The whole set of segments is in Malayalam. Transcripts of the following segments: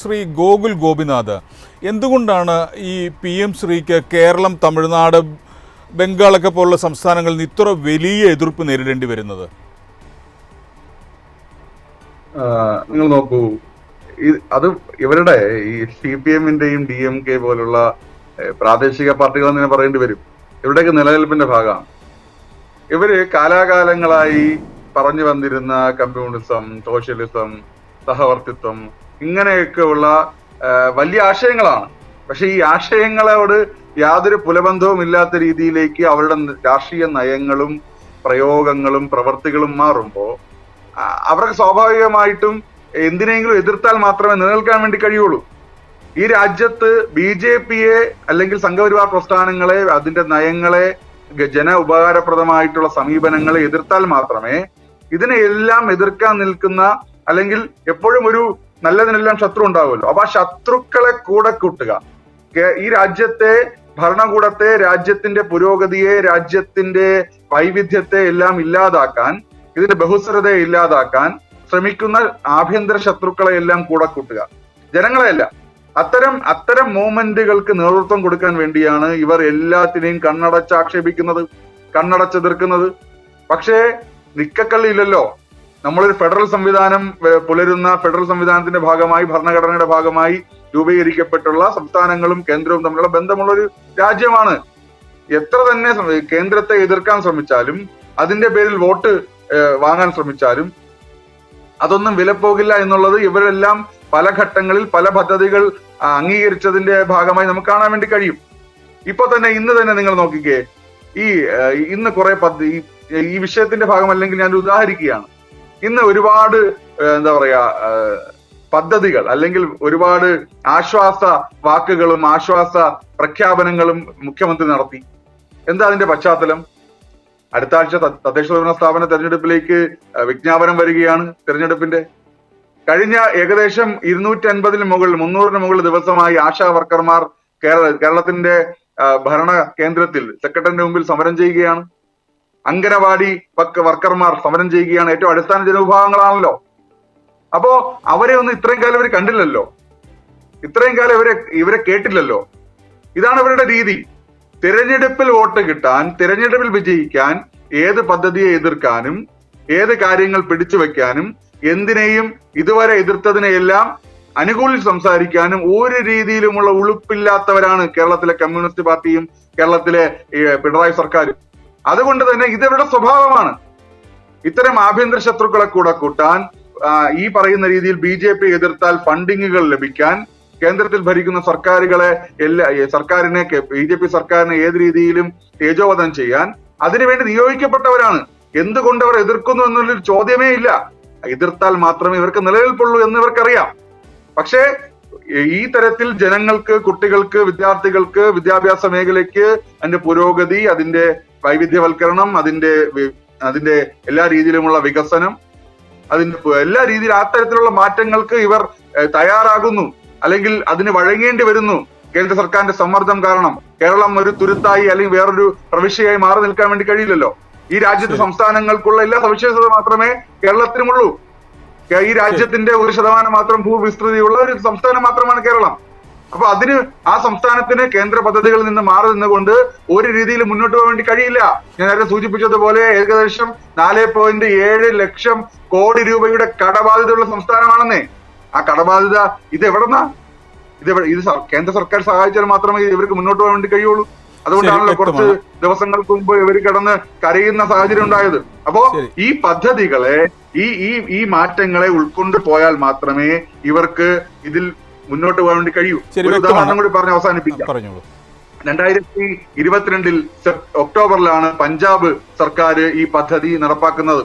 ശ്രീ ഗോകുൽ ഗോപിനാഥ് എന്തുകൊണ്ടാണ് ഈ പി എം ശ്രീക്ക് കേരളം തമിഴ്നാട് ബംഗാളൊക്കെ പോലുള്ള സംസ്ഥാനങ്ങളിൽ ഇത്ര വലിയ എതിർപ്പ് നേരിടേണ്ടി വരുന്നത്? നിങ്ങൾ നോക്കൂ. അത് ഇവരുടെ ഈ സി പി എമ്മിന്റെയും ഡി എം കെ പോലുള്ള പ്രാദേശിക പാർട്ടികൾ തന്നെ പറയേണ്ടി വരും. ഇവരുടെയൊക്കെ നിലനിൽപ്പിന്റെ ഭാഗമാണ്. ഇവർ കാലാകാലങ്ങളായി പറഞ്ഞു വന്നിരുന്ന കമ്മ്യൂണിസം സോഷ്യലിസം സഹവർത്തിത്വം ഇങ്ങനെയൊക്കെയുള്ള വലിയ ആശയങ്ങളാണ്. പക്ഷെ ഈ ആശയങ്ങളോട് യാതൊരു പുലബന്ധവും ഇല്ലാത്ത രീതിയിലേക്ക് അവരുടെ രാഷ്ട്രീയ നയങ്ങളും പ്രയോഗങ്ങളും പ്രവർത്തികളും മാറുമ്പോൾ അവർക്ക് സ്വാഭാവികമായിട്ടും എന്തിനെങ്കിലും എതിർത്താൽ മാത്രമേ നിലനിൽക്കാൻ വേണ്ടി കഴിയുള്ളൂ. ഈ രാജ്യത്ത് ബി ജെ പിയെ അല്ലെങ്കിൽ സംഘപരിവാർ പ്രസ്ഥാനങ്ങളെ അതിന്റെ നയങ്ങളെ ജന ഉപകാരപ്രദമായിട്ടുള്ള സമീപനങ്ങളെ എതിർത്താൽ മാത്രമേ ഇതിനെല്ലാം എതിർക്കാൻ നിൽക്കുന്ന അല്ലെങ്കിൽ എപ്പോഴും ഒരു നല്ലതിനെല്ലാം ശത്രു ഉണ്ടാവുമല്ലോ. അപ്പൊ ആ ശത്രുക്കളെ കൂടെ കൂട്ടുക. ഈ രാജ്യത്തെ ഭരണകൂടത്തെ രാജ്യത്തിന്റെ പുരോഗതിയെ രാജ്യത്തിന്റെ വൈവിധ്യത്തെ എല്ലാം ഇല്ലാതാക്കാൻ ഇതിന്റെ ബഹുസ്വരതയെ ഇല്ലാതാക്കാൻ ശ്രമിക്കുന്ന ആഭ്യന്തര ശത്രുക്കളെ എല്ലാം കൂടെ കൂട്ടുക. ജനങ്ങളെയല്ല അത്തരം അത്തരം മൂവ്മെന്റുകൾക്ക് നേതൃത്വം കൊടുക്കാൻ വേണ്ടിയാണ് ഇവർ എല്ലാത്തിനെയും കണ്ണടച്ച് ആക്ഷേപിക്കുന്നത് കണ്ണടച്ചെതിർക്കുന്നത് പക്ഷേ നിക്കക്കള്ളിയില്ലല്ലോ നമ്മളൊരു ഫെഡറൽ സംവിധാനം പുലരുന്ന ഫെഡറൽ സംവിധാനത്തിന്റെ ഭാഗമായി ഭരണഘടനയുടെ ഭാഗമായി രൂപീകരിക്കപ്പെട്ടുള്ള സംസ്ഥാനങ്ങളും കേന്ദ്രവും തമ്മിലുള്ള ബന്ധമുള്ള ഒരു രാജ്യമാണ്. എത്ര തന്നെ കേന്ദ്രത്തെ എതിർക്കാൻ ശ്രമിച്ചാലും അതിന്റെ പേരിൽ വോട്ട് വാങ്ങാൻ ശ്രമിച്ചാലും അതൊന്നും വിലപ്പോകില്ല എന്നുള്ളത് ഇവരെല്ലാം പല ഘട്ടങ്ങളിൽ പല പദ്ധതികൾ അംഗീകരിച്ചതിന്റെ ഭാഗമായി നമുക്ക് കാണാൻ വേണ്ടി കഴിയും. ഇപ്പൊ തന്നെ ഇന്ന് തന്നെ നിങ്ങൾ നോക്കിക്കേ ഈ ഇന്ന് കുറെ പദ്ധതി ഈ വിഷയത്തിന്റെ ഭാഗമല്ലെങ്കിൽ ഞാൻ ഉദാഹരിക്കുകയാണ്. ഇന്ന് ഒരുപാട് എന്താ പറയാ പദ്ധതികൾ അല്ലെങ്കിൽ ഒരുപാട് ആശ്വാസ വാക്കുകളും ആശ്വാസ പ്രഖ്യാപനങ്ങളും മുഖ്യമന്ത്രി നടത്തി. എന്താ അതിന്റെ പശ്ചാത്തലം? അടുത്ത ആഴ്ച തദ്ദേശ സ്വയംഭരണ സ്ഥാപന തെരഞ്ഞെടുപ്പിലേക്ക് വിജ്ഞാപനം വരികയാണ് തെരഞ്ഞെടുപ്പിന്റെ. കഴിഞ്ഞ ഏകദേശം ഇരുന്നൂറ്റി അൻപതിന് മുകളിൽ മുന്നൂറിന് മുകളിൽ ദിവസമായി ആശാ വർക്കർമാർ കേരള കേരളത്തിന്റെ ഭരണ കേന്ദ്രത്തിൽ സെക്രട്ടറിന്റെ മുമ്പിൽ സമരം ചെയ്യുകയാണ്. അങ്കനവാടി വർക്കർമാർ സമരം ചെയ്യുകയാണ് ഏറ്റവും അടിസ്ഥാന ജനവിഭാഗങ്ങളാണല്ലോ. അപ്പോ അവരെ ഒന്നും ഇത്രയും കാലം ഇവർ കണ്ടില്ലല്ലോ. ഇത്രയും കാലം ഇവരെ ഇവരെ കേട്ടില്ലല്ലോ. ഇതാണ് ഇവരുടെ രീതി. തിരഞ്ഞെടുപ്പിൽ വോട്ട് കിട്ടാൻ തിരഞ്ഞെടുപ്പിൽ വിജയിക്കാൻ ഏത് പദ്ധതിയെ എതിർക്കാനും ഏത് കാര്യങ്ങൾ പിടിച്ചു വെക്കാനും എന്തിനേയും ഇതുവരെ എതിർത്തതിനെയെല്ലാം അനുകൂലിച്ച് സംസാരിക്കാനും ഒരു രീതിയിലുമുള്ള ഉളുപ്പില്ലാത്തവരാണ് കേരളത്തിലെ കമ്മ്യൂണിസ്റ്റ് പാർട്ടിയും കേരളത്തിലെ പിണറായി സർക്കാരും. അതുകൊണ്ട് തന്നെ ഇതവരുടെ സ്വഭാവമാണ്? ഇത്തരം ആഭ്യന്തര ശത്രുക്കളെ കൂടെ കൂട്ടാൻ ഈ പറയുന്ന രീതിയിൽ ബി ജെ പി എതിർത്താൽ ഫണ്ടിങ്ങുകൾ ലഭിക്കാൻ കേന്ദ്രത്തിൽ ഭരിക്കുന്ന സർക്കാരുകളെ എല്ലാ സർക്കാരിനെ ബി ജെ പി സർക്കാരിനെ ഏത് രീതിയിലും തേജോവധം ചെയ്യാൻ അതിനുവേണ്ടി നിയോഗിക്കപ്പെട്ടവരാണ്. എന്തുകൊണ്ട് അവർ എതിർക്കുന്നു എന്നുള്ളൊരു ചോദ്യമേ ഇല്ല. എതിർത്താൽ മാത്രമേ ഇവർക്ക് നിലനിൽപ്പുള്ളൂ എന്ന് ഇവർക്കറിയാം. പക്ഷേ ഈ തരത്തിൽ ജനങ്ങൾക്ക് കുട്ടികൾക്ക് വിദ്യാർത്ഥികൾക്ക് വിദ്യാഭ്യാസ മേഖലയ്ക്ക് അതിന്റെ പുരോഗതി അതിന്റെ വൈവിധ്യവൽക്കരണം അതിന്റെ അതിന്റെ എല്ലാ രീതിയിലുമുള്ള വികസനം അതിന്റെ എല്ലാ രീതിയിൽ ആ തരത്തിലുള്ള മാറ്റങ്ങൾക്ക് ഇവർ തയ്യാറാകുന്നു. അല്ലെങ്കിൽ അതിന് വഴങ്ങേണ്ടി വരുന്നു. കേന്ദ്ര സർക്കാരിന്റെ സമ്മർദ്ദം കാരണം കേരളം ഒരു തുരുത്തായി അല്ലെങ്കിൽ വേറൊരു പ്രവിശ്യയായി മാറി നിൽക്കാൻ വേണ്ടി കഴിയില്ലല്ലോ. ഈ രാജ്യത്തെ. സംസ്ഥാനങ്ങൾക്കുള്ള എല്ലാ സവിശേഷത മാത്രമേ കേരളത്തിനുമുള്ളൂ. ഈ രാജ്യത്തിന്റെ ഒരു ശതമാനം മാത്രം ഭൂവിസ്തൃതിയുള്ള ഒരു സംസ്ഥാനം മാത്രമാണ് കേരളം. അപ്പൊ അതിന് ആ സംസ്ഥാനത്തിന് കേന്ദ്ര പദ്ധതികളിൽ നിന്ന് മാറി നിന്നുകൊണ്ട് ഒരു രീതിയിൽ മുന്നോട്ട് പോകാൻ വേണ്ടി കഴിയില്ല. ഞാൻ നേരത്തെ സൂചിപ്പിച്ചതുപോലെ ഏകദേശം നാല് പോയിന്റ് ഏഴ് ലക്ഷം കോടി രൂപയുടെ കടബാധ്യതയുള്ള സംസ്ഥാനമാണെന്നേ. ആ കടബാധ്യത ഇത് എവിടെന്നാ? ഇത് ഇത് കേന്ദ്ര സർക്കാർ സഹായിച്ചാൽ മാത്രമേ ഇവർക്ക് മുന്നോട്ട് പോകാൻ വേണ്ടി കഴിയുള്ളൂ. അതുകൊണ്ടാണല്ലോ കുറച്ച് ദിവസങ്ങൾക്ക് മുമ്പ് ഇവർ കിടന്ന് കരയുന്ന സാഹചര്യം ഉണ്ടായത്. അപ്പോ ഈ പദ്ധതികളെ ഈ ഈ ഈ മാറ്റങ്ങളെ ഉൾക്കൊണ്ട് പോയാൽ മാത്രമേ ഇവർക്ക് ഇതിൽ മുന്നോട്ട് പോകാൻ വേണ്ടി കഴിയൂ. ഒരു. ഉദാഹരണം കൂടി പറഞ്ഞ് അവസാനിപ്പിക്കാം. പറഞ്ഞോളൂ. രണ്ടായിരത്തി ഇരുപത്തിരണ്ടിൽ ഒക്ടോബറിലാണ് പഞ്ചാബ് സർക്കാർ ഈ പദ്ധതി നടപ്പാക്കുന്നത്.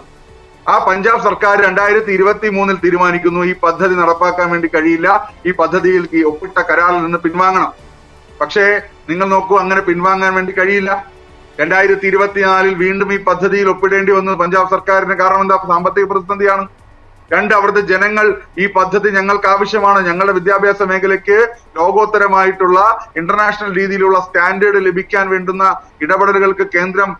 ആ പഞ്ചാബ് സർക്കാർ രണ്ടായിരത്തി ഇരുപത്തി മൂന്നിൽ തീരുമാനിക്കുന്നു ഈ പദ്ധതി നടപ്പാക്കാൻ വേണ്ടി കഴിയില്ല ഈ പദ്ധതിയിൽ ഈ ഒപ്പിട്ട കരാറിൽ നിന്ന് പിൻവാങ്ങണം. പക്ഷേ നിങ്ങൾ നോക്കൂ അങ്ങനെ പിൻവാങ്ങാൻ വേണ്ടി കഴിയില്ല. രണ്ടായിരത്തി ഇരുപത്തിനാലിൽ വീണ്ടും ഈ പദ്ധതിയിൽ ഒപ്പിടേണ്ടി വന്നു പഞ്ചാബ് സർക്കാരിന് കാരണം എന്താ? സാമ്പത്തിക പ്രതിസന്ധിയാണ്. രണ്ട് അവിടുത്തെ ജനങ്ങൾ ഈ പദ്ധതി ഞങ്ങൾക്ക് ആവശ്യമാണ്. ഞങ്ങളുടെ വിദ്യാഭ്യാസ മേഖലയ്ക്ക് ലോകോത്തരമായിട്ടുള്ള ഇന്റർനാഷണൽ രീതിയിലുള്ള സ്റ്റാൻഡേർഡ് ലഭിക്കാൻ വേണ്ടുന്ന ഇടപെടലുകൾക്ക് കേന്ദ്രം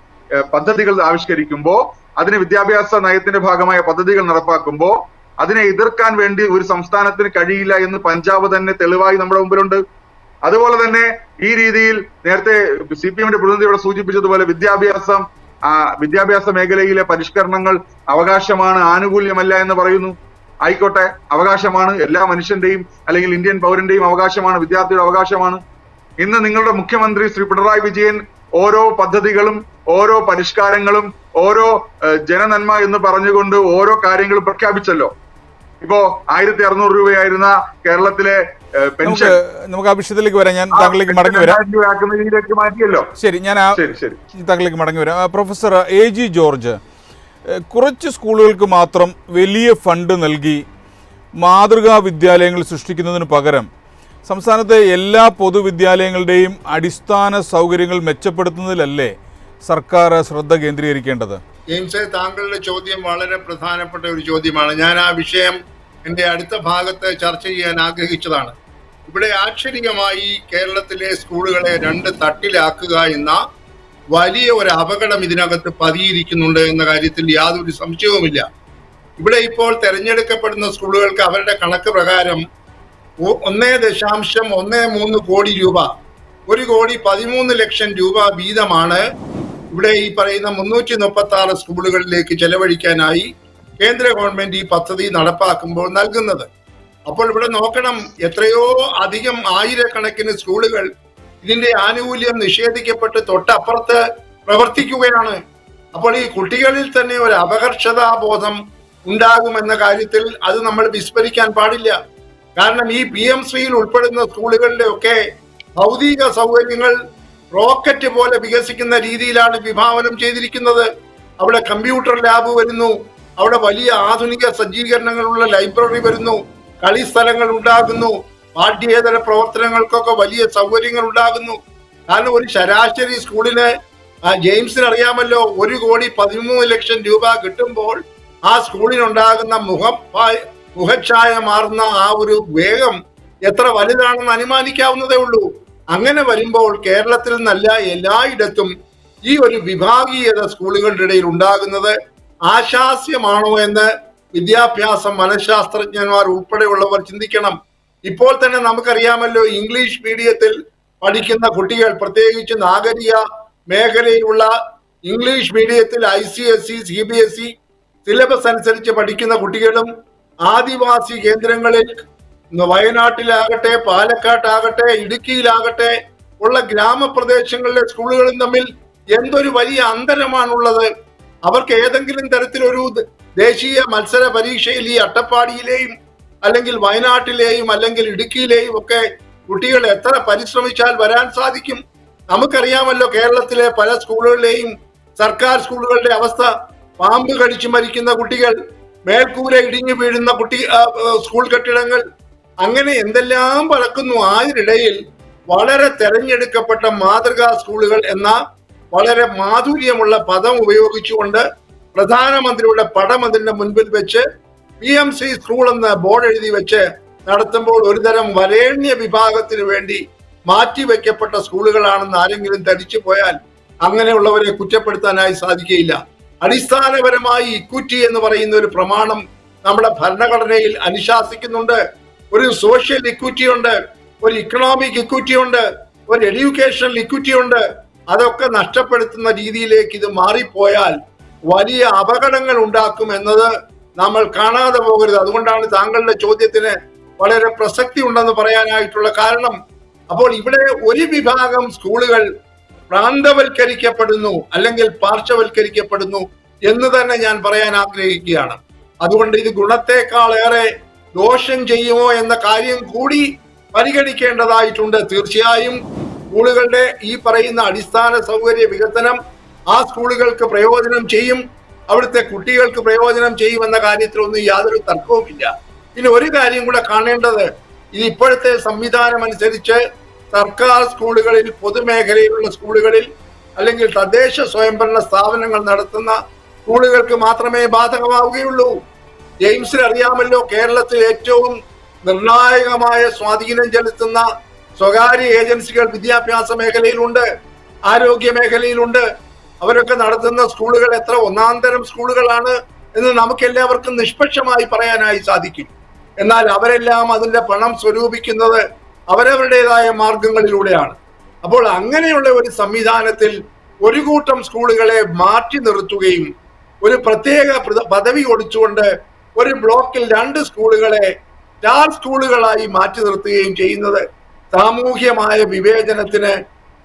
പദ്ധതികൾ ആവിഷ്കരിക്കുമ്പോൾ അതിന് വിദ്യാഭ്യാസ നയത്തിന്റെ ഭാഗമായ പദ്ധതികൾ നടപ്പാക്കുമ്പോൾ അതിനെ എതിർക്കാൻ വേണ്ടി ഒരു സംസ്ഥാനത്തിന് കഴിയില്ല എന്ന് പഞ്ചാബ് തന്നെ തെളിവായി നമ്മുടെ മുമ്പിലുണ്ട്. അതുപോലെ തന്നെ ഈ രീതിയിൽ നേരത്തെ സി പി എമ്മിന്റെ പ്രതിനിധി ഇവിടെ സൂചിപ്പിച്ചതുപോലെ വിദ്യാഭ്യാസം ആ, വിദ്യാഭ്യാസ മേഖലയിലെ പരിഷ്കരണങ്ങൾ അവകാശമാണ് ആനുകൂല്യമല്ല എന്ന് പറയുന്നു. ആയിക്കോട്ടെ അവകാശമാണ് എല്ലാ മനുഷ്യന്റെയും അല്ലെങ്കിൽ ഇന്ത്യൻ പൗരന്റെയും അവകാശമാണ് വിദ്യാർത്ഥിയുടെ അവകാശമാണ്. ഇന്ന് നിങ്ങളുടെ മുഖ്യമന്ത്രി ശ്രീ പിണറായി വിജയൻ ഓരോ പദ്ധതികളും ഓരോ പരിഷ്കാരങ്ങളും ഓരോ ജനനന്മ എന്ന് പറഞ്ഞുകൊണ്ട് ഓരോ കാര്യങ്ങളും പ്രഖ്യാപിച്ചല്ലോ. ഇപ്പോ ആയിരത്തി അറുന്നൂറ് രൂപയായിരുന്ന കേരളത്തിലെ പെൻഷൻ. നമുക്ക് ആ വിഷയത്തിലേക്ക് വരാം. ഞാൻ താങ്കളിലേക്ക് മടങ്ങി വരാം. മാറ്റിയല്ലോ. ശരി ഞാൻ താങ്കളിലേക്ക് മടങ്ങി വരാം. പ്രൊഫസർ എ ജി ജോർജ് കുറച്ച് സ്കൂളുകൾക്ക് മാത്രം വലിയ ഫണ്ട് നൽകി മാതൃകാ വിദ്യാലയങ്ങൾ സൃഷ്ടിക്കുന്നതിന് പകരം സംസ്ഥാനത്തെ എല്ലാ പൊതുവിദ്യാലയങ്ങളുടെയും അടിസ്ഥാന സൗകര്യങ്ങൾ മെച്ചപ്പെടുത്തുന്നതിലല്ലേ സർക്കാർ ശ്രദ്ധ കേന്ദ്രീകരിക്കേണ്ടത്? ജെയിംസ് താങ്കളുടെ ചോദ്യം വളരെ പ്രധാനപ്പെട്ട ഒരു ചോദ്യമാണ്. ഞാൻ ആ വിഷയം എന്റെ അടുത്ത ഭാഗത്ത് ചർച്ച ചെയ്യാൻ ആഗ്രഹിച്ചതാണ്. ഇവിടെ ആക്ഷരികമായി കേരളത്തിലെ സ്കൂളുകളെ രണ്ട് തട്ടിലാക്കുക എന്ന വലിയ ഒരു അപകടം ഇതിനകത്ത് പതിയിരിക്കുന്നുണ്ട് എന്ന കാര്യത്തിൽ യാതൊരു സംശയവുമില്ല. ഇവിടെ ഇപ്പോൾ തെരഞ്ഞെടുക്കപ്പെടുന്ന സ്കൂളുകൾക്ക് അവരുടെ കണക്ക് പ്രകാരം ഒന്നേ ദശാംശം ഒന്നേ മൂന്ന് കോടി രൂപ ഒരു കോടി പതിമൂന്ന് ലക്ഷം രൂപ വീതമാണ് ഇവിടെ ഈ പറയുന്ന മുന്നൂറ്റി മുപ്പത്തി ആറ് സ്കൂളുകളിലേക്ക് ചെലവഴിക്കാനായി കേന്ദ്ര ഗവൺമെന്റ് ഈ പദ്ധതി നടപ്പാക്കുമ്പോൾ നൽകുന്നത്. അപ്പോൾ ഇവിടെ നോക്കണം എത്രയോ അധികം ആയിരക്കണക്കിന് സ്കൂളുകൾ ഇതിന്റെ ആനുകൂല്യം നിഷേധിക്കപ്പെട്ട് തൊട്ടപ്പുറത്ത് പ്രവർത്തിക്കുകയാണ്. അപ്പോൾ ഈ കുട്ടികളിൽ തന്നെ ഒരു അപകർഷതാബോധം ഉണ്ടാകുമെന്ന കാര്യത്തിൽ അത് നമ്മൾ വിസ്മരിക്കാൻ പാടില്ല. കാരണം ഈ പി എം ശ്രീയിൽ ഉൾപ്പെടുന്ന സ്കൂളുകളുടെ ഒക്കെ ഭൗതിക സൗകര്യങ്ങൾ റോക്കറ്റ് പോലെ വികസിക്കുന്ന രീതിയിലാണ് വിഭാവനം ചെയ്തിരിക്കുന്നത്. അവിടെ കമ്പ്യൂട്ടർ ലാബ് വരുന്നു അവിടെ വലിയ ആധുനിക സജ്ജീകരണങ്ങളുള്ള ലൈബ്രറി വരുന്നു. കളിസ്ഥലങ്ങൾ ഉണ്ടാകുന്നു. പാഠ്യേതര പ്രവർത്തനങ്ങൾക്കൊക്കെ വലിയ സൗകര്യങ്ങൾ ഉണ്ടാകുന്നു. കാരണം ഒരു ശരാശരി സ്കൂളിന് ജെയിംസിന് അറിയാമല്ലോ ഒരു കോടി പതിമൂന്ന് ലക്ഷം രൂപ കിട്ടുമ്പോൾ ആ സ്കൂളിനുണ്ടാകുന്ന മുഖം മുഖച്ഛായ മാറുന്ന ആ ഒരു വേഗം എത്ര വലുതാണെന്ന് അനുമാനിക്കാവുന്നതേ ഉള്ളൂ. അങ്ങനെ വരുമ്പോൾ കേരളത്തിൽ നിന്നല്ല എല്ലായിടത്തും ഈ ഒരു വിഭാഗീയത സ്കൂളുകളുടെ ഇടയിൽ ഉണ്ടാകുന്നത് ആശാസ്യമാണോ എന്ന് വിദ്യാഭ്യാസ മനഃശാസ്ത്രജ്ഞന്മാർ ഉൾപ്പെടെയുള്ളവർ ചിന്തിക്കണം. ഇപ്പോൾ തന്നെ നമുക്കറിയാമല്ലോ ഇംഗ്ലീഷ് മീഡിയത്തിൽ പഠിക്കുന്ന കുട്ടികൾ പ്രത്യേകിച്ച് നാഗരിക മേഖലയിലുള്ള ഇംഗ്ലീഷ് മീഡിയത്തിൽ I C S C C B S E syllabus അനുസരിച്ച് പഠിക്കുന്ന കുട്ടികളും ആദിവാസി കേന്ദ്രങ്ങളിൽ വയനാട്ടിലാകട്ടെ പാലക്കാട്ടാകട്ടെ ഇടുക്കിയിലാകട്ടെ ഉള്ള ഗ്രാമപ്രദേശങ്ങളിലെ സ്കൂളുകളും തമ്മിൽ എന്തൊരു വലിയ അന്തരമാണുള്ളത്. അവർക്ക് ഏതെങ്കിലും തരത്തിലൊരു ദേശീയ മത്സര പരീക്ഷയിൽ ഈ അട്ടപ്പാടിയിലെയും അല്ലെങ്കിൽ വയനാട്ടിലെയും അല്ലെങ്കിൽ ഇടുക്കിയിലെയും ഒക്കെ കുട്ടികൾ എത്ര പരിശ്രമിച്ചാൽ വരാൻ സാധിക്കും? നമുക്കറിയാമല്ലോ കേരളത്തിലെ പല സ്കൂളുകളിലെയും സർക്കാർ സ്കൂളുകളുടെ അവസ്ഥ. പാമ്പ് കടിച്ചു മരിക്കുന്ന കുട്ടികൾ മേൽക്കൂര ഇടിഞ്ഞു വീഴുന്ന കുട്ടി സ്കൂൾ കെട്ടിടങ്ങൾ. അങ്ങനെ എന്തെല്ലാം പറക്കുന്നു? അതിനിടയിൽ വളരെ തെരഞ്ഞെടുക്കപ്പെട്ട മാതൃകാ സ്കൂളുകൾ എന്ന വളരെ മാധുര്യമുള്ള പദം ഉപയോഗിച്ചുകൊണ്ട് പ്രധാനമന്ത്രിയുടെ പടം അതിന്റെ മുൻപിൽ വെച്ച് പി എം സി സ്കൂൾ എന്ന ബോർഡ് എഴുതി വെച്ച് നടത്തുമ്പോൾ ഒരുതരം വരേണ്യ വിഭാഗത്തിന് വേണ്ടി മാറ്റിവെക്കപ്പെട്ട സ്കൂളുകളാണെന്ന് ആരെങ്കിലും ധരിച്ചു പോയാൽ അങ്ങനെയുള്ളവരെ കുറ്റപ്പെടുത്താനായി സാധിക്കുകയില്ല. അടിസ്ഥാനപരമായി ഇക്വിറ്റി എന്ന് പറയുന്ന ഒരു പ്രമാണം നമ്മുടെ ഭരണഘടനയിൽ അനുശാസിക്കുന്നുണ്ട്. ഒരു സോഷ്യൽ ഇക്വിറ്റി ഉണ്ട് ഒരു ഇക്കണോമിക് ഇക്വിറ്റി ഉണ്ട് ഒരു എഡ്യൂക്കേഷണൽ ഇക്വിറ്റി ഉണ്ട്. അതൊക്കെ നഷ്ടപ്പെടുത്തുന്ന രീതിയിലേക്ക് ഇത് മാറിപ്പോയാൽ വലിയ അപകടങ്ങൾ ഉണ്ടാക്കും എന്നത് നമ്മൾ കാണാതെ പോകരുത്. അതുകൊണ്ടാണ് താങ്കളുടെ ചോദ്യത്തിന് വളരെ പ്രസക്തി ഉണ്ടെന്ന് പറയാനായിട്ടുള്ള കാരണം. അപ്പോൾ ഇവിടെ ഒരു വിഭാഗം സ്കൂളുകൾ പ്രാന്തവൽക്കരിക്കപ്പെടുന്നു അല്ലെങ്കിൽ പാർശ്വവൽക്കരിക്കപ്പെടുന്നു എന്ന് തന്നെ ഞാൻ പറയാൻ ആഗ്രഹിക്കുകയാണ്. അതുകൊണ്ട് ഇത് ഗുണത്തെക്കാളേറെ ദോഷം ചെയ്യുമോ എന്ന കാര്യം കൂടി പരിഗണിക്കേണ്ടതായിട്ടുണ്ട്. തീർച്ചയായും സ്കൂളുകളുടെ ഈ പറയുന്ന അടിസ്ഥാന സൗകര്യ വികസനം ആ സ്കൂളുകൾക്ക് പ്രയോജനം ചെയ്യും അവിടുത്തെ കുട്ടികൾക്ക് പ്രയോജനം ചെയ്യുമെന്ന കാര്യത്തിലൊന്നും യാതൊരു തർക്കവുമില്ല. പിന്നെ ഒരു കാര്യം കൂടെ കാണേണ്ടത് ഇത് ഇപ്പോഴത്തെ സംവിധാനം അനുസരിച്ച് സർക്കാർ സ്കൂളുകളിൽ പൊതുമേഖലയിലുള്ള സ്കൂളുകളിൽ അല്ലെങ്കിൽ തദ്ദേശ സ്വയംഭരണ സ്ഥാപനങ്ങൾ നടത്തുന്ന സ്കൂളുകൾക്ക് മാത്രമേ ബാധകമാവുകയുള്ളൂ. ജെയിംസിൽ അറിയാമല്ലോ കേരളത്തിൽ ഏറ്റവും നിർണായകമായ സ്വാധീനം ചെലുത്തുന്ന സ്വകാര്യ ഏജൻസികൾ വിദ്യാഭ്യാസ മേഖലയിലുണ്ട് ആരോഗ്യ മേഖലയിലുണ്ട് അവരൊക്കെ നടത്തുന്ന സ്കൂളുകൾ എത്ര ഒന്നാം തരം സ്കൂളുകളാണ് എന്ന് നമുക്ക് എല്ലാവർക്കും നിഷ്പക്ഷമായി പറയാനായി സാധിക്കും. എന്നാൽ അവരെല്ലാം അതിന്റെ പണം സ്വരൂപിക്കുന്നത് അവരവരുടേതായ മാർഗങ്ങളിലൂടെയാണ്. അപ്പോൾ അങ്ങനെയുള്ള ഒരു സംവിധാനത്തിൽ ഒരു കൂട്ടം സ്കൂളുകളെ മാറ്റി നിർത്തുകയും ഒരു പ്രത്യേക പദവി കൊടുത്തുകൊണ്ട് ഒരു ബ്ലോക്കിൽ രണ്ട് സ്കൂളുകളെ സ്റ്റാർ സ്കൂളുകളായി മാറ്റി നിർത്തുകയും ചെയ്യുന്നത് സാമൂഹ്യമായ വിവേചനത്തിന്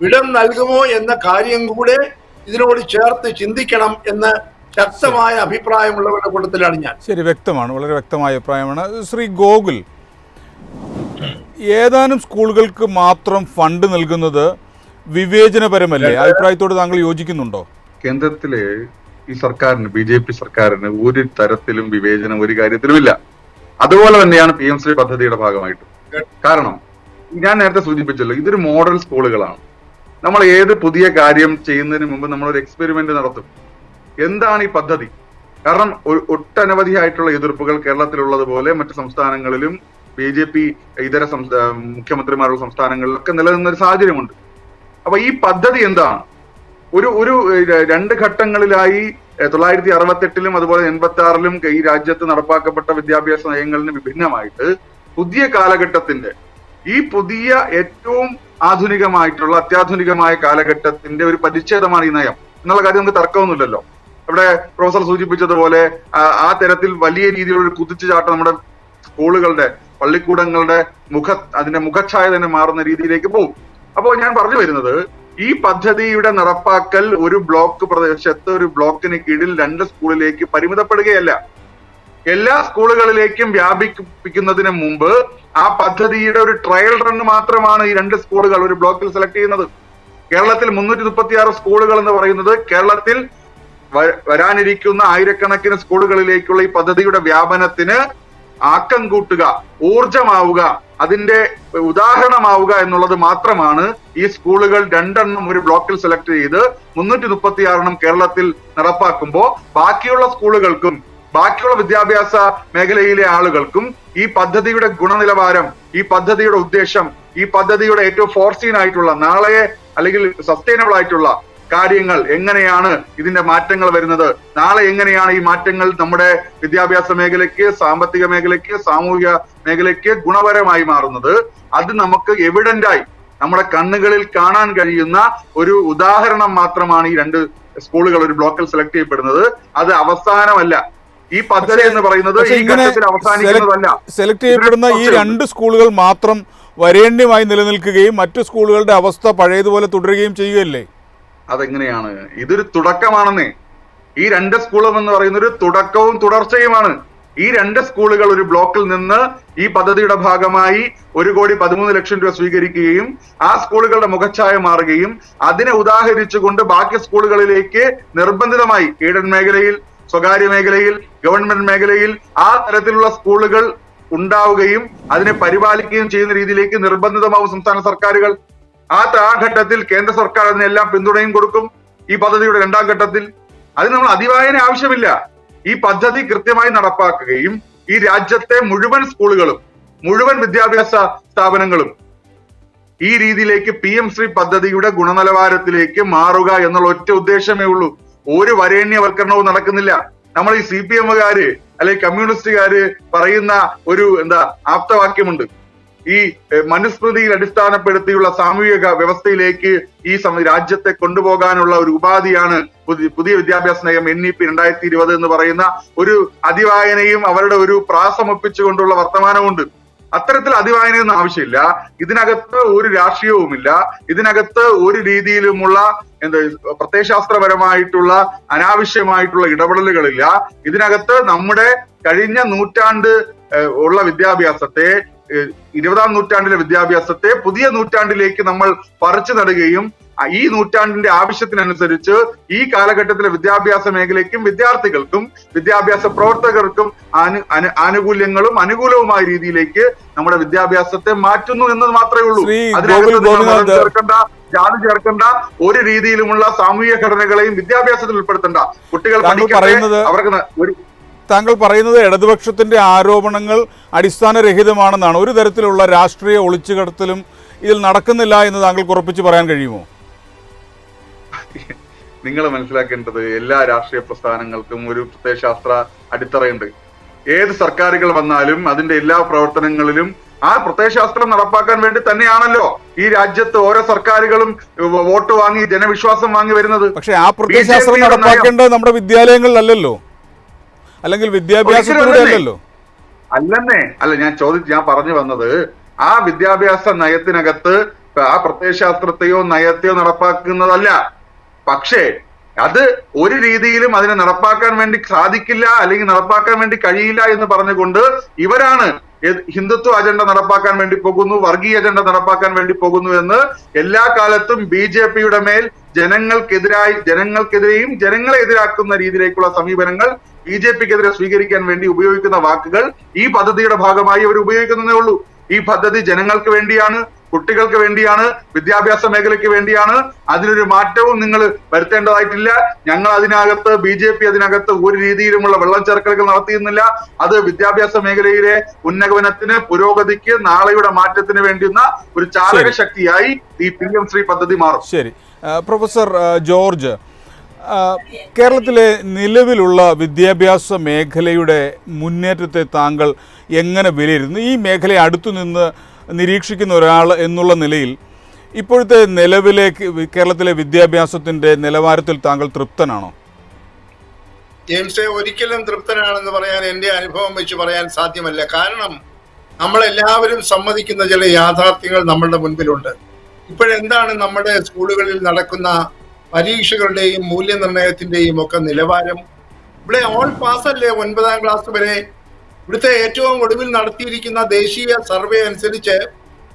ഇടം നൽകുമോ എന്ന കാര്യം കൂടെ ഇതിനോട് ചേർത്ത് ചിന്തിക്കണം എന്ന് ശക്തമായ അഭിപ്രായമുള്ളവരുടെ കൂട്ടത്തിലാണ് ഞാൻ. ശരി വ്യക്തമാണ്. വളരെ വ്യക്തമായ അഭിപ്രായമാണ്. ശ്രീ ഗോകുൽ ഏതാനും സ്കൂളുകൾക്ക് മാത്രം ഫണ്ട് നൽകുന്നത് വിവേചനപരമല്ലേ? അഭിപ്രായത്തോട് താങ്കൾ യോജിക്കുന്നുണ്ടോ? കേന്ദ്രത്തിലെ ഈ സർക്കാരിന് ബി ജെ പി സർക്കാരിന് ഒരു തരത്തിലും വിവേചനം ഒരു കാര്യത്തിലുമില്ല. അതുപോലെ തന്നെയാണ് പി എം ശ്രീ പദ്ധതിയുടെ ഭാഗമായിട്ട്. കാരണം ഞാൻ നേരത്തെ സൂചിപ്പിച്ചല്ലോ ഇതൊരു മോഡൽ സ്കൂളുകളാണ്. നമ്മൾ ഏത് പുതിയ കാര്യം ചെയ്യുന്നതിന് മുമ്പ് നമ്മൾ ഒരു എക്സ്പെരിമെന്റ് നടത്തും. എന്താണ് ഈ പദ്ധതി? കാരണം ഒട്ടനവധിയായിട്ടുള്ള എതിർപ്പുകൾ കേരളത്തിലുള്ളതുപോലെ മറ്റു സംസ്ഥാനങ്ങളിലും ബി ജെ പി ഇതര മുഖ്യമന്ത്രിമാരുള്ള സംസ്ഥാനങ്ങളിലൊക്കെ നിലനിന്ന ഒരു സാഹചര്യമുണ്ട്. അപ്പൊ ഈ പദ്ധതി എന്താണ്? ഒരു ഒരു രണ്ട് ഘട്ടങ്ങളിലായി തൊള്ളായിരത്തി അറുപത്തെട്ടിലും അതുപോലെ എൺപത്തി ആറിലും ഈ രാജ്യത്ത് നടപ്പാക്കപ്പെട്ട വിദ്യാഭ്യാസ നയങ്ങളിന് വിഭിന്നമായിട്ട് പുതിയ കാലഘട്ടത്തിന്റെ ഈ പുതിയ ഏറ്റവും ആധുനികമായിട്ടുള്ള അത്യാധുനികമായ കാലഘട്ടത്തിന്റെ ഒരു പരിച്ഛേദമാണ് ഈ നയം. എന്നുള്ള കാര്യം നമുക്ക് തർക്കമൊന്നുമില്ലല്ലോ. ഇവിടെ പ്രൊഫസർ സൂചിപ്പിച്ചതുപോലെ ആ, തരത്തിൽ വലിയ രീതിയിലുള്ള ഒരു കുതിച്ചുചാട്ടം നമ്മുടെ സ്കൂളുകളുടെ പള്ളിക്കൂടങ്ങളുടെ മുഖ അതിന്റെ മുഖച്ഛായ തന്നെ മാറുന്ന രീതിയിലേക്ക് പോകും അപ്പോൾ ഞാൻ പറഞ്ഞു വരുന്നത് ഈ പദ്ധതിയുടെ നടപ്പാക്കൽ ഒരു ബ്ലോക്ക് പ്രദേശത്ത് ഒരു ബ്ലോക്കിന് കീഴിൽ രണ്ട് സ്കൂളിലേക്ക് പരിമിതപ്പെടുകയല്ല. എല്ലാ സ്കൂളുകളിലേക്കും വ്യാപിപ്പിക്കുന്നതിന് മുമ്പ് ആ പദ്ധതിയുടെ ഒരു ട്രയൽ റൺ മാത്രമാണ് ഈ രണ്ട് സ്കൂളുകൾ ഒരു ബ്ലോക്കിൽ സെലക്ട് ചെയ്യുന്നത്. കേരളത്തിൽ മുന്നൂറ്റി മുപ്പത്തി ആറ് സ്കൂളുകൾ എന്ന് പറയുന്നത് കേരളത്തിൽ വരാനിരിക്കുന്ന ആയിരക്കണക്കിന് സ്കൂളുകളിലേക്കുള്ള ഈ പദ്ധതിയുടെ വ്യാപനത്തിന് ആക്കം കൂട്ടുക ഊർജമാവുക അതിന്റെ ഉദാഹരണമാവുക എന്നുള്ളത് മാത്രമാണ് ഈ സ്കൂളുകൾ രണ്ടെണ്ണം ഒരു ബ്ലോക്കിൽ സെലക്ട് ചെയ്ത് മുന്നൂറ്റി മുപ്പത്തി ആറെണ്ണം കേരളത്തിൽ നടപ്പാക്കുമ്പോൾ ബാക്കിയുള്ള സ്കൂളുകൾക്കും ബാക്കിയുള്ള വിദ്യാഭ്യാസ മേഖലയിലെ ആളുകൾക്കും ഈ പദ്ധതിയുടെ ഗുണനിലവാരം ഈ പദ്ധതിയുടെ ഉദ്ദേശം ഈ പദ്ധതിയുടെ ഏറ്റവും ഫോർസീൻ ആയിട്ടുള്ള നാളെ അല്ലെങ്കിൽ സസ്റ്റൈനബിൾ ആയിട്ടുള്ള കാര്യങ്ങൾ എങ്ങനെയാണ് ഇതിന്റെ മാറ്റങ്ങൾ വരുന്നത്? നാളെ എങ്ങനെയാണ് ഈ മാറ്റങ്ങൾ നമ്മുടെ വിദ്യാഭ്യാസ മേഖലയ്ക്ക് സാമ്പത്തിക മേഖലയ്ക്ക് സാമൂഹിക മേഖലയ്ക്ക് ഗുണപരമായി മാറുന്നത്? അത് നമുക്ക് എവിഡന്റായി നമ്മുടെ കണ്ണുകളിൽ കാണാൻ കഴിയുന്ന ഒരു ഉദാഹരണം മാത്രമാണ് ഈ രണ്ട് സ്കൂളുകൾ ഒരു ബ്ലോക്കിൽ സെലക്ട് ചെയ്യപ്പെടുന്നത്. അത് അവസാനമല്ല. ഈ പദ്ധതി എന്ന് പറയുന്നത് ഈ ഘട്ടത്തിൽ അവസാനിക്കുന്നതല്ല. സെലക്ട് ചെയ്യപ്പെടുന്ന ഈ രണ്ട് സ്കൂളുകൾ മാത്രം വരേണ്യമായി നിലനിൽക്കുകയും മറ്റു സ്കൂളുകളുടെ അവസ്ഥ പഴയതുപോലെ തുടരുകയും ചെയ്യുകയല്ലേ? അതെങ്ങനെയാണ്? ഇതൊരു തുടക്കമാണെന്നേ. ഈ രണ്ട് സ്കൂളും എന്ന് പറയുന്ന ഒരു തുടക്കവും തുടർച്ചയുമാണ്. ഈ രണ്ട് സ്കൂളുകൾ ഒരു ബ്ലോക്കിൽ നിന്ന് ഈ പദ്ധതിയുടെ ഭാഗമായി ഒരു കോടി പതിമൂന്ന് ലക്ഷം രൂപ സ്വീകരിക്കുകയും ആ സ്കൂളുകളുടെ മുഖച്ഛായ മാറുകയും അതിനെ ഉദാഹരിച്ചുകൊണ്ട് ബാക്കി സ്കൂളുകളിലേക്ക് നിർബന്ധിതമായി ഈഡൻ മേഖലയിൽ സ്വകാര്യ മേഖലയിൽ ഗവൺമെന്റ് മേഖലയിൽ ആ തരത്തിലുള്ള സ്കൂളുകൾ ഉണ്ടാവുകയും അതിനെ പരിപാലിക്കുകയും ചെയ്യുന്ന രീതിയിലേക്ക് നിർബന്ധിതമാവും സംസ്ഥാന സർക്കാരുകൾ. ആ ആ ഘട്ടത്തിൽ കേന്ദ്ര സർക്കാർ അതിനെല്ലാം പിന്തുണയും കൊടുക്കും ഈ പദ്ധതിയുടെ രണ്ടാം ഘട്ടത്തിൽ. അതിന് നമ്മൾ അതിവായന ആവശ്യമില്ല. ഈ പദ്ധതി കൃത്യമായി നടപ്പാക്കുകയും ഈ രാജ്യത്തെ മുഴുവൻ സ്കൂളുകളും മുഴുവൻ വിദ്യാഭ്യാസ സ്ഥാപനങ്ങളും ഈ രീതിയിലേക്ക് പി എം ശ്രീ പദ്ധതിയുടെ ഗുണനിലവാരത്തിലേക്ക് മാറുക എന്നുള്ള ഒറ്റ ഉദ്ദേശമേ ഉള്ളൂ. ഒരു വരേണ്യവൽക്കരണവും നടക്കുന്നില്ല. നമ്മൾ ഈ സി പി എമ്മുകാര് അല്ലെങ്കിൽ കമ്മ്യൂണിസ്റ്റുകാര് പറയുന്ന ഒരു എന്താ ആപ്തവാക്യമുണ്ട്. ഈ മനുസ്മൃതിയിൽ അടിസ്ഥാനപ്പെടുത്തിയുള്ള സാമൂഹിക വ്യവസ്ഥയിലേക്ക് ഈ രാജ്യത്തെ കൊണ്ടുപോകാനുള്ള ഒരു ഉപാധിയാണ് പുതിയ വിദ്യാഭ്യാസ നയം എൻ ഇ പി രണ്ടായിരത്തി ഇരുപത് എന്ന് പറയുന്ന ഒരു അതിവായനയും അവരുടെ ഒരു പ്രാസമൊപ്പിച്ചുകൊണ്ടുള്ള വർത്തമാനമുണ്ട് അത്തരത്തിൽ അതിവായനയൊന്നും ആവശ്യമില്ല. ഇതിനകത്ത് ഒരു രാഷ്ട്രീയവുമില്ല. ഇതിനകത്ത് ഒരു രീതിയിലുമുള്ള എന്താ പ്രത്യയശാസ്ത്രപരമായിട്ടുള്ള അനാവശ്യമായിട്ടുള്ള ഇടപെടലുകളില്ല. ഇതിനകത്ത് നമ്മുടെ കഴിഞ്ഞ നൂറ്റാണ്ട് ഉള്ള വിദ്യാഭ്യാസത്തെ ഇരുപതാം നൂറ്റാണ്ടിലെ വിദ്യാഭ്യാസത്തെ പുതിയ നൂറ്റാണ്ടിലേക്ക് നമ്മൾ പറിച്ചു നടുകയും ഈ നൂറ്റാണ്ടിന്റെ ആവശ്യത്തിനനുസരിച്ച് ഈ കാലഘട്ടത്തിലെ വിദ്യാഭ്യാസ മേഖലയ്ക്കും വിദ്യാർത്ഥികൾക്കും വിദ്യാഭ്യാസ പ്രവർത്തകർക്കും അനു അനു- ആനുകൂല്യങ്ങളും അനുകൂലവുമായ രീതിയിലേക്ക് നമ്മുടെ വിദ്യാഭ്യാസത്തെ മാറ്റുന്നു എന്നത് മാത്രമേ ഉള്ളൂ. അതിനകത്ത് ചേർക്കേണ്ട ജാതി ചേർക്കേണ്ട ഒരു രീതിയിലുമുള്ള സാമൂഹിക ഘടനകളെയും വിദ്യാഭ്യാസത്തിൽ ഉൾപ്പെടുത്തണ്ട. കുട്ടികൾ പഠിക്കട്ടെ അവർക്ക് ഒരു താങ്കൾ പറയുന്നത് ഇടതുപക്ഷത്തിന്റെ ആരോപണങ്ങൾ അടിസ്ഥാനരഹിതമാണെന്നാണ്. ഒരു തരത്തിലുള്ള രാഷ്ട്രീയ ഒളിച്ചുകടത്തലും ഇതിൽ നടക്കുന്നില്ല എന്ന് താങ്കൾക്ക് ഉറപ്പിച്ച് പറയാൻ കഴിയുമോ? നിങ്ങൾ മനസ്സിലാക്കേണ്ടത് എല്ലാ രാഷ്ട്രീയ പ്രസ്ഥാനങ്ങൾക്കും ഒരു പ്രത്യയശാസ്ത്ര അടിത്തറയുണ്ട്. ഏത് സർക്കാരുകൾ വന്നാലും അതിന്റെ എല്ലാ പ്രവർത്തനങ്ങളിലും ആ പ്രത്യയശാസ്ത്രം നടപ്പാക്കാൻ വേണ്ടി തന്നെയാണല്ലോ ഈ രാജ്യത്ത് ഓരോ സർക്കാരുകളും വോട്ട് വാങ്ങി ജനവിശ്വാസം വാങ്ങി വരുന്നത്. പക്ഷേ ആ പ്രത്യയശാസ്ത്രം നടപ്പാക്കേണ്ടത് നമ്മുടെ വിദ്യാലയങ്ങളിലല്ലോ അല്ലെങ്കിൽ വിദ്യാഭ്യാസത്തിലൂടെ അല്ലല്ലോ? അല്ലെന്നേ. അല്ല ഞാൻ ചോദിച്ചു ഞാൻ പറഞ്ഞു വന്നത് ആ വിദ്യാഭ്യാസ നയത്തിനകത്ത് ആ പ്രത്യയശാസ്ത്രത്തെയോ നയത്തെയോ നടപ്പാക്കുന്നതല്ല. പക്ഷേ അത് ഒരു രീതിയിലും അതിനെ നടപ്പാക്കാൻ വേണ്ടി സാധിക്കില്ല അല്ലെങ്കിൽ നടപ്പാക്കാൻ വേണ്ടി കഴിയില്ല എന്ന് പറഞ്ഞുകൊണ്ട് ഇവരാണ് ഹിന്ദുത്വ അജണ്ട നടപ്പാക്കാൻ വേണ്ടി പോകുന്നു വർഗീയ അജണ്ട നടപ്പാക്കാൻ വേണ്ടി പോകുന്നു എന്ന് എല്ലാ കാലത്തും ബി ജെ പിയുടെ മേൽ ജനങ്ങൾക്കെതിരായി ജനങ്ങൾക്കെതിരെയും ജനങ്ങളെ എതിരാക്കുന്ന രീതിയിലേക്കുള്ള സമീപനങ്ങൾ ബി ജെ പിക്കെതിരെ സ്വീകരിക്കാൻ വേണ്ടി ഉപയോഗിക്കുന്ന വാക്കുകൾ ഈ പദ്ധതിയുടെ ഭാഗമായി അവർ ഉപയോഗിക്കുന്നതേ ഉള്ളൂ. ഈ പദ്ധതി ജനങ്ങൾക്ക് വേണ്ടിയാണ്. കുട്ടികൾക്ക് വേണ്ടിയാണ് വിദ്യാഭ്യാസ മേഖലയ്ക്ക് വേണ്ടിയാണ്. അതിനൊരു മാറ്റവും നിങ്ങൾ വരുത്തേണ്ടതായിട്ടില്ല. ഞങ്ങൾ അതിനകത്ത് ബി ജെ പി അതിനകത്ത് ഒരു രീതിയിലുമുള്ള വെള്ളം ചേർക്കലുകൾ നടത്തിയിരുന്നില്ല. അത് വിദ്യാഭ്യാസ മേഖലയിലെ ഉന്നമനത്തിന് പുരോഗതിക്ക് നാളെയുടെ മാറ്റത്തിന് വേണ്ടുന്ന ഒരു ചാലക ശക്തിയായി ഈ പി എം ശ്രീ പദ്ധതി മാറും. ശരി. പ്രൊഫസർ ജോർജ് കേരളത്തിലെ നിലവിലുള്ള വിദ്യാഭ്യാസ മേഖലയുടെ മുന്നേറ്റത്തെ താങ്കൾ എങ്ങനെ വിലയിരുത്തുന്നു? ഈ മേഖലയെ അടുത്തു നിന്ന് നിരീക്ഷിക്കുന്ന ഒരാൾ എന്നുള്ള നിലയിൽ ഇപ്പോഴത്തെ നിലവിലെ കേരളത്തിലെ വിദ്യാഭ്യാസത്തിന്റെ നിലവാരത്തിൽ താങ്കൾ തൃപ്തനാണോ? ഒരിക്കലും തൃപ്തനാണെന്ന് പറയാൻ എന്റെ അനുഭവം വെച്ച് പറയാൻ സാധ്യമല്ല. കാരണം നമ്മളെല്ലാവരും സമ്മതിക്കുന്ന ചില യാഥാർത്ഥ്യങ്ങൾ നമ്മളുടെ മുൻപിലുണ്ട്. ഇപ്പോഴെന്താണ് നമ്മുടെ സ്കൂളുകളിൽ നടക്കുന്ന പരീക്ഷകളുടെയും മൂല്യനിർണയത്തിന്റെയും ഒക്കെ നിലവാരം? ഇവിടെ ഓൾ പാസ് അല്ലേ? ഒൻപതാം ക്ലാസ് വരെ ഇവിടുത്തെ ഏറ്റവും ഒടുവിൽ നടത്തിയിരിക്കുന്ന ദേശീയ സർവേ അനുസരിച്ച്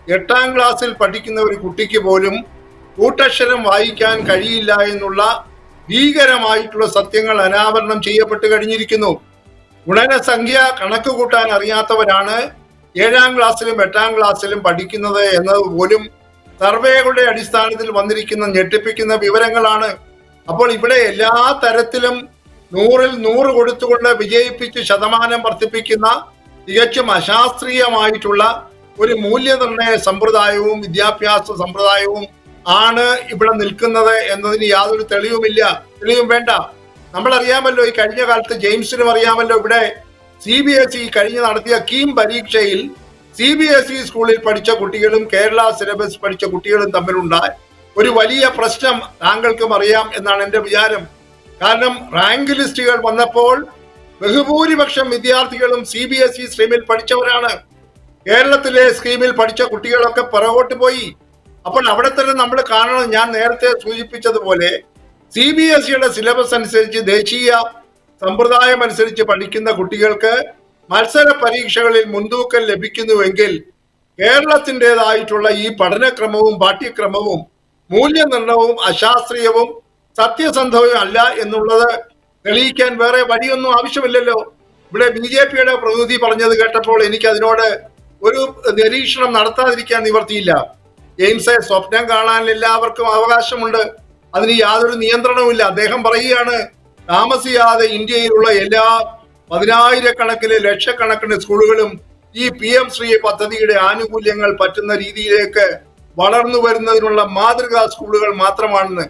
എട്ടാം ക്ലാസ്സിൽ പഠിക്കുന്ന ഒരു കുട്ടിക്ക് പോലും കൂട്ടക്ഷരം വായിക്കാൻ കഴിയില്ല എന്നുള്ള ഭീകരമായിട്ടുള്ള സത്യങ്ങൾ അനാവരണം ചെയ്യപ്പെട്ട് കഴിഞ്ഞിരിക്കുന്നു. ഗുണനസംഖ്യ കണക്ക് കൂട്ടാൻ അറിയാത്തവരാണ് ഏഴാം ക്ലാസ്സിലും എട്ടാം ക്ലാസ്സിലും പഠിക്കുന്നത് എന്നത് പോലും സർവേകളുടെ അടിസ്ഥാനത്തിൽ വന്നിരിക്കുന്ന ഞെട്ടിപ്പിക്കുന്ന വിവരങ്ങളാണ്. അപ്പോൾ ഇവിടെ എല്ലാ തരത്തിലും നൂറിൽ നൂറ് കൊടുത്തുകൊണ്ട് വിജയിപ്പിച്ച് ശതമാനം വർദ്ധിപ്പിക്കുന്ന തികച്ചും അശാസ്ത്രീയമായിട്ടുള്ള ഒരു മൂല്യനിർണയ സമ്പ്രദായവും വിദ്യാഭ്യാസ സമ്പ്രദായവും ആണ് ഇവിടെ നിൽക്കുന്നത് എന്നതിന് യാതൊരു തെളിവുമില്ല. തെളിവും വേണ്ട. നമ്മളറിയാമല്ലോ ഈ കഴിഞ്ഞ കാലത്ത് ജെയിംസിനും അറിയാമല്ലോ ഇവിടെ സി ബി എസ് ഇ കഴിഞ്ഞ് നടത്തിയ കീം പരീക്ഷയിൽ സി ബി എസ് ഇ സ്കൂളിൽ പഠിച്ച കുട്ടികളും കേരള സിലബസ് പഠിച്ച കുട്ടികളും തമ്മിലുണ്ടായ ഒരു വലിയ പ്രശ്നം താങ്കൾക്കും അറിയാം എന്നാണ് എന്റെ വിചാരം. കാരണം റാങ്ക് ലിസ്റ്റുകൾ വന്നപ്പോൾ ബഹുഭൂരിപക്ഷം വിദ്യാർത്ഥികളും സി ബി എസ് ഇ സ്ട്രീമിൽ പഠിച്ചവരാണ്. കേരളത്തിലെ സ്കീമിൽ പഠിച്ച കുട്ടികളൊക്കെ പുറകോട്ട് പോയി. അപ്പോൾ അവിടെ തന്നെ നമ്മൾ കാണണം ഞാൻ നേരത്തെ സൂചിപ്പിച്ചതുപോലെ സി ബി എസ് സിയുടെ സിലബസ് അനുസരിച്ച് ദേശീയ സമ്പ്രദായം അനുസരിച്ച് പഠിക്കുന്ന കുട്ടികൾക്ക് മത്സര പരീക്ഷകളിൽ മുൻതൂക്കം ലഭിക്കുന്നുവെങ്കിൽ കേരളത്തിന്റെതായിട്ടുള്ള ഈ പഠനക്രമവും പാഠ്യക്രമവും മൂല്യനിർണയവും അശാസ്ത്രീയവും സത്യസന്ധവും അല്ല എന്നുള്ളത് തെളിയിക്കാൻ വേറെ വഴിയൊന്നും ആവശ്യമില്ലല്ലോ. ഇവിടെ ബി ജെ പിയുടെ പ്രതിനിധി പറഞ്ഞത് കേട്ടപ്പോൾ എനിക്ക് അതിനോട് ഒരു നിരീക്ഷണം നടത്താതിരിക്കാൻ നിവർത്തിയില്ല. എയിംസെ സ്വപ്നം കാണാൻ എല്ലാവർക്കും അവകാശമുണ്ട്. അതിന് യാതൊരു നിയന്ത്രണവുമില്ല. അദ്ദേഹം പറയുകയാണ് താമസിയാതെ ഇന്ത്യയിലുള്ള എല്ലാ പതിനായിരക്കണക്കിന് ലക്ഷക്കണക്കിന് സ്കൂളുകളും ഈ പി എം ശ്രീ പദ്ധതിയുടെ ആനുകൂല്യങ്ങൾ പറ്റുന്ന രീതിയിലേക്ക് വളർന്നു വരുന്നതിനുള്ള മാതൃകാ സ്കൂളുകൾ മാത്രമാണെന്ന്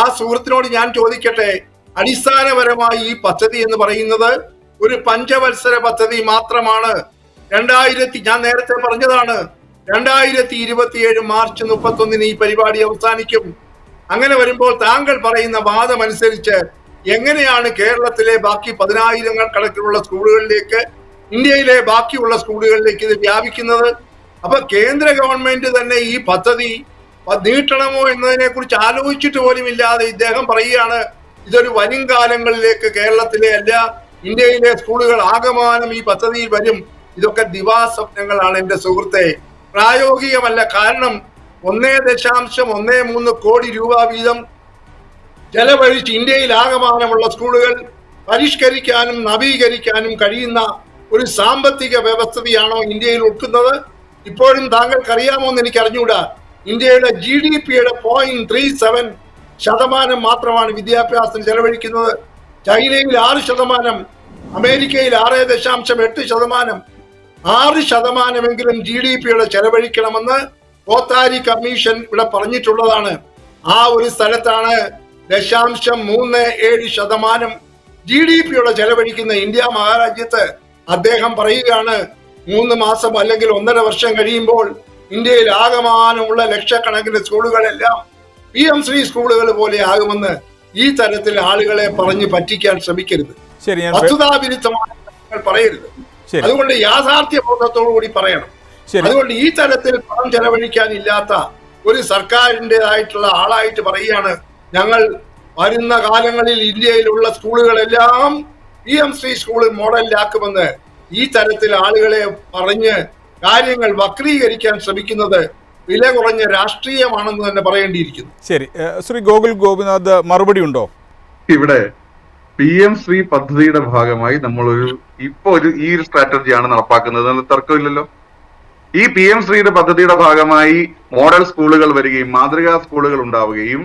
ആ സുഹൃത്തിനോട് ഞാൻ ചോദിക്കട്ടെ? അടിസ്ഥാനപരമായി ഈ പദ്ധതി എന്ന് പറയുന്നത് ഒരു പഞ്ചവത്സര പദ്ധതി മാത്രമാണ്. രണ്ടായിരത്തി ഞാൻ നേരത്തെ പറഞ്ഞതാണ് രണ്ടായിരത്തി ഇരുപത്തിയേഴ് മാർച്ച് മുപ്പത്തൊന്നിന് ഈ പരിപാടി അവസാനിക്കും. അങ്ങനെ വരുമ്പോൾ താങ്കൾ പറയുന്ന വാദം അനുസരിച്ച് എങ്ങനെയാണ് കേരളത്തിലെ ബാക്കി പതിനായിരങ്ങൾ കണക്കിലുള്ള സ്കൂളുകളിലേക്ക് ഇന്ത്യയിലെ ബാക്കിയുള്ള സ്കൂളുകളിലേക്ക് ഇത് വ്യാപിക്കുന്നത്? അപ്പൊ കേന്ദ്ര ഗവൺമെന്റ് തന്നെ ഈ പദ്ധതി നീട്ടണമോ എന്നതിനെ കുറിച്ച് ആലോചിച്ചിട്ട് പോലും ഇല്ലാതെ ഇദ്ദേഹം പറയുകയാണ് ഇതൊരു വരും കാലങ്ങളിലേക്ക് കേരളത്തിലെ എല്ലാ ഇന്ത്യയിലെ സ്കൂളുകൾ ആകമാനം ഈ പദ്ധതിയിൽ വരും. ഇതൊക്കെ ദിവാസ്വപ്നങ്ങളാണ് എന്റെ സുഹൃത്തെ. പ്രായോഗികമല്ല കാരണം ഒന്നേ ദശാംശം ഒന്നേ മൂന്ന് കോടി രൂപ വീതം ചെലവഴിച്ച് ഇന്ത്യയിൽ ആകമാനമുള്ള സ്കൂളുകൾ പരിഷ്കരിക്കാനും നവീകരിക്കാനും കഴിയുന്ന ഒരു സാമ്പത്തിക വ്യവസ്ഥതയാണോ ഇന്ത്യയിൽ ഒക്കുന്നത് ഇപ്പോഴും താങ്കൾക്കറിയാമോ എന്ന് എനിക്ക് അറിഞ്ഞുകൂടാ ഇന്ത്യയുടെ ജി ഡി പിയുടെ പോയിന്റ് ത്രീ സെവൻ ശതമാനം മാത്രമാണ് വിദ്യാഭ്യാസത്തിന് ചെലവഴിക്കുന്നത്. ചൈനയിൽ ആറ് ശതമാനം അമേരിക്കയിൽ ആറ് ദശാംശം എട്ട് ശതമാനം ആറ് ശതമാനമെങ്കിലും ജി ഡി പിയുടെ ചെലവഴിക്കണമെന്ന് കോത്താരി കമ്മീഷൻ ഇവിടെ പറഞ്ഞിട്ടുള്ളതാണ്. ആ ഒരു സ്ഥലത്താണ് ദശാംശം മൂന്ന് ഏഴ് ശതമാനം ജി ഡി പിയുടെ ചെലവഴിക്കുന്ന ഇന്ത്യ മഹാരാജ്യത്ത് അദ്ദേഹം പറയുകയാണ് മൂന്ന് മാസം അല്ലെങ്കിൽ ഒന്നര വർഷം കഴിയുമ്പോൾ ഇന്ത്യയിൽ ആകമാനമുള്ള ലക്ഷക്കണക്കിന് സ്കൂളുകളെല്ലാം പി എം ശ്രീ സ്കൂളുകൾ പോലെ ആകുമെന്ന് ഈ തരത്തിൽ ആളുകളെ പറഞ്ഞ് പറ്റിക്കാൻ ശ്രമിക്കരുത്. വസ്തുതാവിരുദ്ധമായ പറയരുത്. അതുകൊണ്ട് യാഥാർത്ഥ്യ ബോധത്തോടു കൂടി പറയണം. അതുകൊണ്ട് ഈ തരത്തിൽ പണം ചെലവഴിക്കാനില്ലാത്ത ഒരു സർക്കാരിന്റെതായിട്ടുള്ള ആളായിട്ട് പറയുകയാണ് ഞങ്ങൾ വരുന്ന കാലങ്ങളിൽ ഇന്ത്യയിലുള്ള സ്കൂളുകളെല്ലാം പി എം ശ്രീ സ്കൂൾ മോഡലിലാക്കുമെന്ന് ഈ തരത്തിൽ ആളുകളെ പറഞ്ഞ് കാര്യങ്ങൾ വക്രീകരിക്കാൻ ശ്രമിക്കുന്നത് വില കുറഞ്ഞ രാഷ്ട്രീയമാണെന്ന് തന്നെ പറയേണ്ടിയിരിക്കുന്നു. ശരി. ശ്രീ ഗോകുൽ ഗോപിനാഥ് മറുപടി ഉണ്ടോ? ഇവിടെ പി എം ശ്രീ പദ്ധതിയുടെ ഭാഗമായി നമ്മൾ ഒരു ഇപ്പൊ ഒരു ഈ ഒരു സ്ട്രാറ്റജിയാണ് നടപ്പാക്കുന്നത്. തർക്കമില്ലല്ലോ. ഈ പി എം ശ്രീയുടെ പദ്ധതിയുടെ ഭാഗമായി മോഡൽ സ്കൂളുകൾ വരികയും മാതൃകാ സ്കൂളുകൾ ഉണ്ടാവുകയും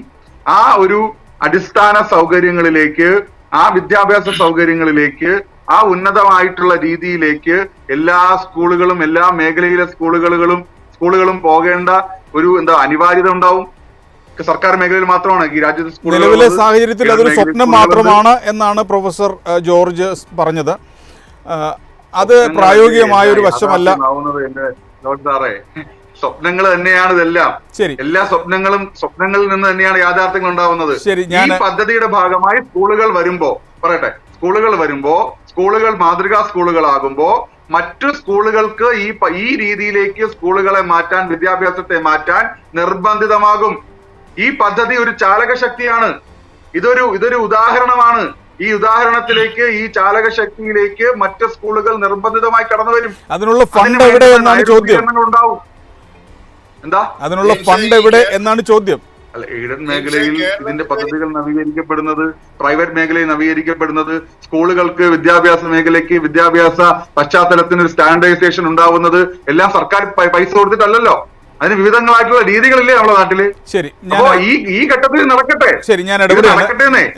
ആ ഒരു അടിസ്ഥാന സൗകര്യങ്ങളിലേക്ക് ആ വിദ്യാഭ്യാസ സൗകര്യങ്ങളിലേക്ക് ആ ഉന്നതമായിട്ടുള്ള രീതിയിലേക്ക് എല്ലാ സ്കൂളുകളും എല്ലാ മേഖലയിലെ സ്കൂളുകളും സ്കൂളുകളും പോകേണ്ട ഒരു എന്താ അനിവാര്യത ഉണ്ടാവും. സർക്കാർ മേഖലയിൽ മാത്രമാണ് ഈ രാജ്യത്തെ സ്കൂളുകൾ നിലവിലെ. സാഹചര്യത്തിൽ അതൊരു സ്വപ്നം മാത്രമാണ് എന്നാണ് പ്രൊഫസർ ജോർജ് പറഞ്ഞത്. അത് പ്രായോഗികമായ ഒരു വശമല്ല. സാറേ. സ്വപ്നങ്ങൾ തന്നെയാണ് ഇതെല്ലാം. ശരി. എല്ലാ സ്വപ്നങ്ങളും സ്വപ്നങ്ങളിൽ നിന്ന് തന്നെയാണ് യാഥാർത്ഥ്യങ്ങൾ ഉണ്ടാവുന്നത്. ഈ പദ്ധതിയുടെ ഭാഗമായി സ്കൂളുകൾ വരുമ്പോ പറയട്ടെ സ്കൂളുകൾ വരുമ്പോ സ്കൂളുകൾ മാതൃകാ സ്കൂളുകളാകുമ്പോൾ മറ്റു സ്കൂളുകൾക്ക് ഈ പ- ഈ രീതിയിലേക്ക് സ്കൂളുകളെ മാറ്റാൻ വിദ്യാഭ്യാസത്തെ മാറ്റാൻ നിർബന്ധിതമാകും. ഈ പദ്ധതി ഒരു ചാലക ശക്തിയാണ് ഇതൊരു ഇതൊരു ഉദാഹരണമാണ്. ഈ ഉദാഹരണത്തിലേക്ക് ഈ ചാലക ശക്തിയിലേക്ക് മറ്റ് സ്കൂളുകൾ നിർബന്ധിതമായി കടന്നു വരും. അതിനുള്ള ഫണ്ട് എവിടെ എന്നാണ് ചോദ്യം? എന്താ? അതിനുള്ള ഫണ്ട് എവിടെ എന്നാണ് ചോദ്യം? അല്ല എയ്ഡഡ് മേഖലയിൽ ഇതിന്റെ പദ്ധതികൾ നവീകരിക്കപ്പെടുന്നത് പ്രൈവറ്റ് മേഖലയിൽ നവീകരിക്കപ്പെടുന്നത് സ്കൂളുകൾക്ക് വിദ്യാഭ്യാസ മേഖലയ്ക്ക് വിദ്യാഭ്യാസ പശ്ചാത്തലത്തിന് ഒരു സ്റ്റാൻഡേർഡൈസേഷൻ ഉണ്ടാവുന്നത് എല്ലാം സർക്കാർ പൈസ കൊടുത്തിട്ടല്ലല്ലോ. അതിന് വിവിധങ്ങളായിട്ടുള്ള രീതികളില്ലേ നമ്മുടെ നാട്ടിൽ? ശരി ഞാൻ ഈ ഈ ഘട്ടത്തിൽ നടക്കട്ടെ. ശരി ഞാൻ.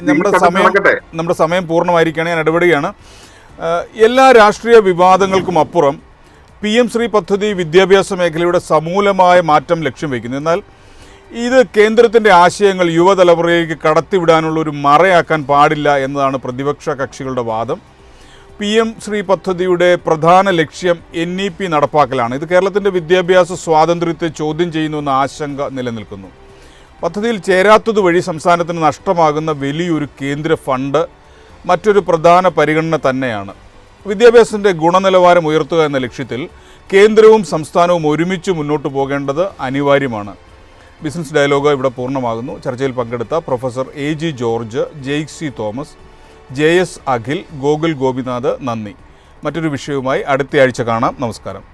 നമ്മുടെ സമയം നടക്കട്ടെ. നമ്മുടെ സമയം പൂർണമായിരിക്കുകയാണ്. ഞാൻ ഇടപെടുകയാണ്. എല്ലാ രാഷ്ട്രീയ വിവാദങ്ങൾക്കും അപ്പുറം പി എം ശ്രീ പദ്ധതി വിദ്യാഭ്യാസ മേഖലയുടെ സമൂലമായ മാറ്റം ലക്ഷ്യം വയ്ക്കുന്നു. എന്നാൽ ഇത് കേന്ദ്രത്തിന്റെ ആശയങ്ങൾ യുവതലമുറയിലേക്ക് കടത്തിവിടാനുള്ള ഒരു മറയാക്കാൻ പാടില്ല എന്നതാണ് പ്രതിപക്ഷ കക്ഷികളുടെ വാദം. പി എം ശ്രീ പദ്ധതിയുടെ പ്രധാന ലക്ഷ്യം എൻ ഇ പി നടപ്പാക്കലാണ്. ഇത് കേരളത്തിന്റെ വിദ്യാഭ്യാസ സ്വാതന്ത്ര്യത്തെ ചോദ്യം ചെയ്യുന്നുവെന്ന ആശങ്ക നിലനിൽക്കുന്നു. പദ്ധതിയിൽ ചേരാത്തത് വഴി സംസ്ഥാനത്തിന് നഷ്ടമാകുന്ന വലിയൊരു കേന്ദ്ര ഫണ്ട് മറ്റൊരു പ്രധാന പരിഗണന തന്നെയാണ്. വിദ്യാഭ്യാസത്തിന്റെ ഗുണനിലവാരം ഉയർത്തുക എന്ന ലക്ഷ്യത്തിൽ കേന്ദ്രവും സംസ്ഥാനവും ഒരുമിച്ച് മുന്നോട്ട് പോകേണ്ടത് അനിവാര്യമാണ്. ബിസിനസ് ഡയലോഗ് ഇവിടെ പൂർണമാകുന്നു. ചർച്ചയിൽ പങ്കെടുത്ത professor A G George Jaick C Thomas J S Akhil Gokul Gopinath നന്ദി. മറ്റൊരു വിഷയവുമായി അടുത്തയാഴ്ച കാണാം. നമസ്കാരം.